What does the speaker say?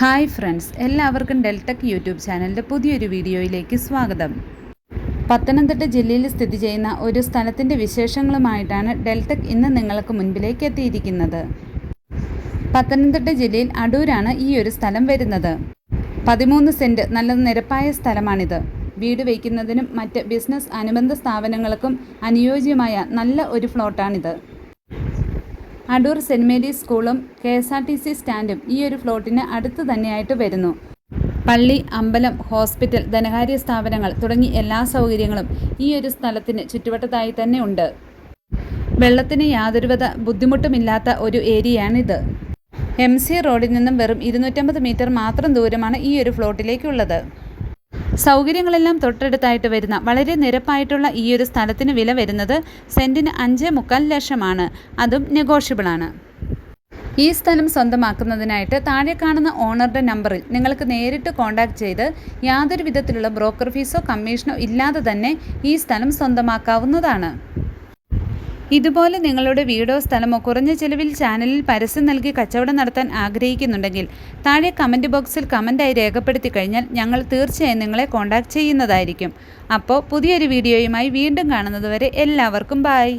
Hi friends എല്ലാവർക്കും Deltech YouTube ചാനലിന്റെ പുതിയൊരു വീഡിയോയിലേക്ക് സ്വാഗതം. പത്തനംതിട്ട ജില്ലയിൽ സ്ഥിതി ചെയ്യുന്ന ഒരു സ്ഥലത്തിന്റെ വിശേഷങ്ങളുമായിട്ടാണ് ഡെൽടെക് ഇന്ന് നിങ്ങൾക്ക് മുൻപിലേക്ക് എത്തിയിരിക്കുന്നത്. പത്തനംതിട്ട ജില്ലയിൽ അടൂരാണ് ഈ ഒരു സ്ഥലം വരുന്നത്. പതിമൂന്ന് സെന്റ് നല്ല നിരപ്പായ സ്ഥലമാണിത്. വീട് വയ്ക്കുന്നതിനും മറ്റ് ബിസിനസ് അനുബന്ധ സ്ഥാപനങ്ങൾക്കും അനുയോജ്യമായ നല്ല ഒരു ഫ്ലോട്ടാണിത്. അടൂർ സെന്റ് മേരീസ് സ്കൂളും K S R T C സ്റ്റാൻഡും ഈ ഒരു ഫ്ലോട്ടിന് അടുത്ത് തന്നെയായിട്ട് വരുന്നു. പള്ളി അമ്പലം ഹോസ്പിറ്റൽ ധനകാര്യ സ്ഥാപനങ്ങൾ തുടങ്ങി എല്ലാ സൗകര്യങ്ങളും ഈ ഒരു സ്ഥലത്തിന് ചുറ്റുവട്ടത്തായി തന്നെ ഉണ്ട്. വെള്ളത്തിന് യാതൊരുവിധ ബുദ്ധിമുട്ടുമില്ലാത്ത ഒരു ഏരിയയാണിത്. എം സി റോഡിൽ നിന്നും വെറും ഇരുന്നൂറ്റമ്പത് മീറ്റർ മാത്രം ദൂരമാണ് ഈ ഒരു ഫ്ലോട്ടിലേക്കുള്ളത്. സൗകര്യങ്ങളെല്ലാം തൊട്ടടുത്തായിട്ട് വരുന്ന വളരെ നിരപ്പായിട്ടുള്ള ഈ ഒരു സ്ഥലത്തിന് വില വരുന്നത് സെന്റിന് അഞ്ച് മുക്കാൽ ലക്ഷമാണ്. അതും നെഗോഷ്യബിളാണ് ഈ സ്ഥലം സ്വന്തമാക്കുന്നതിനായിട്ട് താഴെ കാണുന്ന ഓണറുടെ നമ്പറിൽ നിങ്ങൾക്ക് നേരിട്ട് കോൺടാക്ട് ചെയ്ത് യാതൊരു വിധത്തിലുള്ള ബ്രോക്കർ ഫീസോ കമ്മീഷനോ ഇല്ലാതെ തന്നെ ഈ സ്ഥലം സ്വന്തമാക്കാവുന്നതാണ്. ഇതുപോലെ നിങ്ങളുടെ വീടോ സ്ഥലമോ കുറഞ്ഞ ചിലവിൽ ചാനലിൽ പരസ്യം നൽകി കച്ചവടം നടത്താൻ ആഗ്രഹിക്കുന്നുണ്ടെങ്കിൽ താഴെ കമന്റ് ബോക്സിൽ കമന്റായി രേഖപ്പെടുത്തി കഴിഞ്ഞാൽ ഞങ്ങൾ തീർച്ചയായും നിങ്ങളെ കോൺടാക്ട് ചെയ്യുന്നതായിരിക്കും. അപ്പോൾ പുതിയൊരു വീഡിയോയുമായി വീണ്ടും കാണുന്നതുവരെ എല്ലാവർക്കും ബായ്